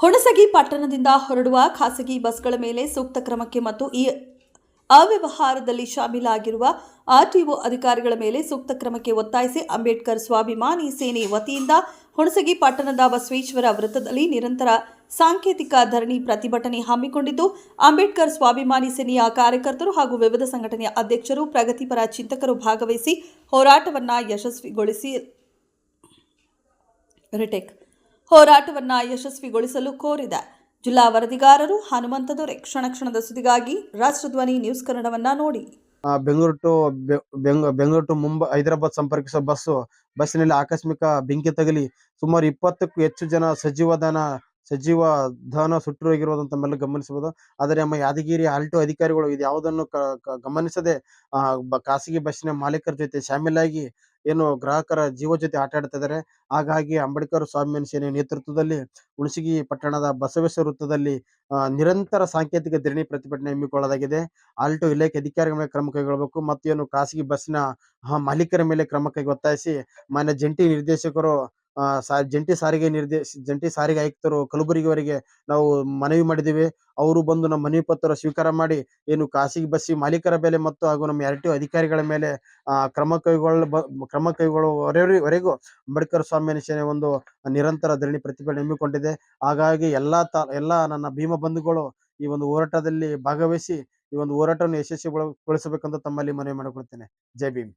ಹುಣಸಗಿ ಪಟ್ಟಣದಿಂದ ಹೊರಡುವ ಖಾಸಗಿ ಬಸ್ಗಳ ಮೇಲೆ ಸೂಕ್ತ ಕ್ರಮಕ್ಕೆ ಮತ್ತು ಈ ಅವ್ಯವಹಾರದಲ್ಲಿ ಶಾಮೀಲಾಗಿರುವ ಆರ್ಟಿಒ ಅಧಿಕಾರಿಗಳ ಮೇಲೆ ಸೂಕ್ತ ಕ್ರಮಕ್ಕೆ ಒತ್ತಾಯಿಸಿ ಅಂಬೇಡ್ಕರ್ ಸ್ವಾಭಿಮಾನಿ ಸೇನೆ ವತಿಯಿಂದ ಹುಣಸಗಿ ಪಟ್ಟಣದ ಬಸವೇಶ್ವರ ವೃತ್ತದಲ್ಲಿ ನಿರಂತರ ಸಾಂಕೇತಿಕ ಧರಣಿ ಪ್ರತಿಭಟನೆ ಹಮ್ಮಿಕೊಂಡಿದ್ದು, ಅಂಬೇಡ್ಕರ್ ಸ್ವಾಭಿಮಾನಿ ಸೇನೆಯ ಕಾರ್ಯಕರ್ತರು ಹಾಗೂ ವಿವಿಧ ಸಂಘಟನೆಯ ಅಧ್ಯಕ್ಷರು, ಪ್ರಗತಿಪರ ಚಿಂತಕರು ಭಾಗವಹಿಸಿ ಹೋರಾಟವನ್ನು ಯಶಸ್ವಿಗೊಳಿಸಿ ರಿಟೇಕ್ ಹೋರಾಟವನ್ನ ಯಶಸ್ವಿಗೊಳಿಸಲು ಕೋರಿದೆ. ಜಿಲ್ಲಾ ವರದಿಗಾರರು ಹನುಮಂತ ದೊರೆ ಕ್ಷಣ ಕ್ಷಣದ ಸುದ್ದಿಗಾಗಿ ರಾಷ್ಟ್ರಧ್ವನಿ ನ್ಯೂಸ್ ಕನ್ನಡವನ್ನ ನೋಡಿ. ಬೆಂಗಳೂರು ಟು ಬೆಂಗಳೂರು ಟು ಮುಂಬೈ, ಹೈದರಾಬಾದ್ ಸಂಪರ್ಕಿಸುವ ಬಸ್ಸು, ಬಸ್ಸಿನಲ್ಲಿ ಆಕಸ್ಮಿಕ ಬೆಂಕಿ ತಗಲಿ ಸುಮಾರು ಇಪ್ಪತ್ತಕ್ಕೂ ಹೆಚ್ಚು ಜನ ಸಜೀವ ದಹನ ಧನ ದಹನ ಸುಟ್ಟಿರೋಗಿರುವುದಂತ ತಮ್ಮೆಲ್ಲ ಗಮನಿಸಬಹುದು. ಆದರೆ ನಮ್ಮ ಯಾದಗಿರಿ ಆಲ್ಟೋ ಅಧಿಕಾರಿಗಳು ಇದು ಯಾವುದನ್ನು ಗಮನಿಸದೆ ಆ, ಖಾಸಗಿ ಬಸ್ಸಿನ ಮಾಲೀಕರ ಜೊತೆ ಶಾಮೀಲಾಗಿ ಏನು ಗ್ರಾಹಕರ ಜೀವ ಜೊತೆ ಆಟ ಆಡ್ತಾ ಇದ್ದಾರೆ. ಹಾಗಾಗಿ ಅಂಬೇಡ್ಕರ್ ಸ್ವಾಮಿಯನ್ ಸೇನೆ ನೇತೃತ್ವದಲ್ಲಿ ಹುಣಸಗಿ ಪಟ್ಟಣದ ಬಸವೇಶ್ವರ ವೃತ್ತದಲ್ಲಿ ನಿರಂತರ ಸಾಂಕೇತಿಕ ಧರಣಿ ಪ್ರತಿಭಟನೆ ಹಮ್ಮಿಕೊಳ್ಳಲಾಗಿದೆ. ಆಲ್ಟೋ ಇಲಾಖೆ ಅಧಿಕಾರಿಗಳ ಮೇಲೆ ಕ್ರಮ ಕೈಗೊಳ್ಳಬೇಕು ಮತ್ತು ಏನು ಖಾಸಗಿ ಬಸ್ಸಿನ ಮಾಲೀಕರ ಮೇಲೆ ಕ್ರಮ ಕೈ ಒತ್ತಾಯಿಸಿ ಮಾನ್ಯ ಜಂಟಿ ನಿರ್ದೇಶಕರು ಜಂಟಿ ಸಾರಿಗೆ ನಿರ್ದೇಶ ಜಂಟಿ ಸಾರಿಗೆ ಆಯುಕ್ತರು ಕಲಬುರಗಿಯವರಿಗೆ ನಾವು ಮನವಿ ಮಾಡಿದ್ದೀವಿ. ಅವರು ಬಂದು ನಮ್ಮ ಮನವಿ ಪತ್ರ ಸ್ವೀಕಾರ ಮಾಡಿ, ಏನು ಖಾಸಗಿ ಬಸ್ಸಿ ಮಾಲೀಕರ ಮೇಲೆ ಮತ್ತು ಹಾಗೂ ನಮ್ಮ ಆರ್ ಟಿ ಅಧಿಕಾರಿಗಳ ಮೇಲೆ ಕ್ರಮ ಕೈಗೊಳ್ಳ ಕ್ರಮ ಕೈಗೊಳ್ಳುವವರೆಗೂ ಅಂಬೇಡ್ಕರ್ ಸ್ವಾಮಿ ಒಂದು ನಿರಂತರ ಧರಣಿ ಪ್ರತಿಭಟನೆ ಹಮ್ಮಿಕೊಂಡಿದೆ. ಹಾಗಾಗಿ ಎಲ್ಲಾ ತ, ಎಲ್ಲಾ ನನ್ನ ಭೀಮ ಬಂಧುಗಳು ಈ ಒಂದು ಹೋರಾಟದಲ್ಲಿ ಭಾಗವಹಿಸಿ, ಈ ಒಂದು ಹೋರಾಟವನ್ನು ಯಶಸ್ವಿಗೊಳಿಸಬೇಕಂತ ತಮ್ಮಲ್ಲಿ ಮನವಿ ಮಾಡಿಕೊಳ್ತೇನೆ. ಜೈ ಭೀಮ್.